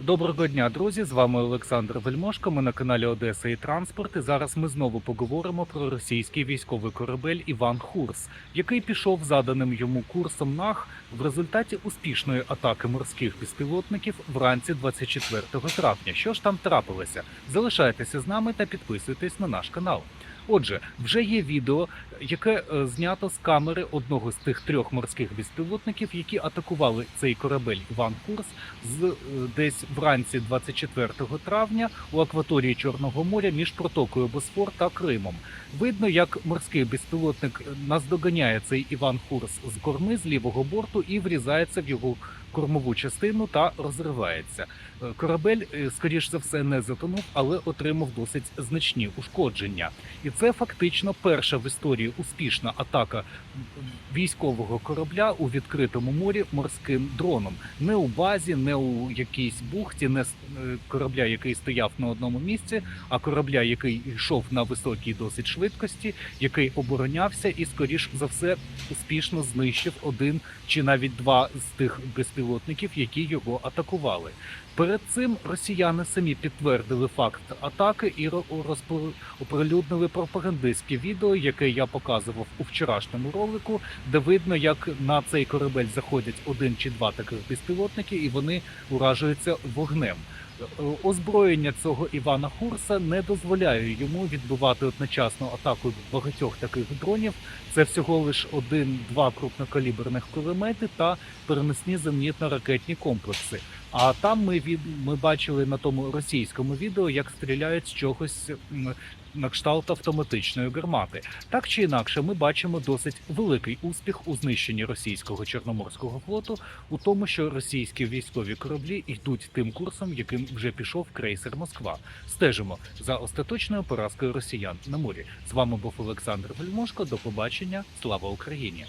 Доброго дня, друзі! З вами Олександр Вельмошко. Ми на каналі Одеса і Транспорт. І зараз ми знову поговоримо про російський військовий корабель Іван Хурс, який пішов заданим йому курсом НАГ в результаті успішної атаки морських безпілотників вранці 24 травня. Що ж там трапилося? Залишайтеся з нами та підписуйтесь на наш канал. Отже, вже є відео, яке е, знято з камери одного з тих трьох морських безпілотників, які атакували цей корабель Іван Курс з е, десь вранці 24 травня у акваторії Чорного моря між протокою Босфор та Кримом. Видно, як морський безпілотник наздоганяє цей Іван Хурс з корми з лівого борту і врізається в його кормову частину та розривається. Е, Корабель, е, скоріш за все, не затонув, але отримав досить значні ушкодження. І це фактично перша в історії успішна атака військового корабля у відкритому морі морським дроном. Не у базі, не у якійсь бухті, не е, корабля, який стояв на одному місці, а корабля, який йшов на високій досить швидкості, який оборонявся і, скоріш за все, успішно знищив один чи навіть два з тих безпілотників, які його атакували. Перед цим росіяни самі підтвердили факт атаки і оприлюднили пропагандистське відео, яке я показував у вчорашньому ролику, де видно, як на цей корабель заходять один чи два таких безпілотники, і вони уражуються вогнем. Е, Озброєння цього Івана Хурса не дозволяє йому відбивати одночасно атаку багатьох таких дронів. Це всього лиш один-два крупнокаліберних кулемети та перенесні зенітно-ракетні комплекси. А там ми від ми бачили на тому російському відео, як стріляють з чогось на кшталт автоматичної гармати. Так чи інакше, ми бачимо досить великий успіх у знищенні російського чорноморського флоту, у тому, що російські військові кораблі йдуть тим курсом, яким вже пішов крейсер Москва. Стежимо за остаточною поразкою росіян на морі. З вами був Олександр Вельмошко. До побачення. Слава Україні!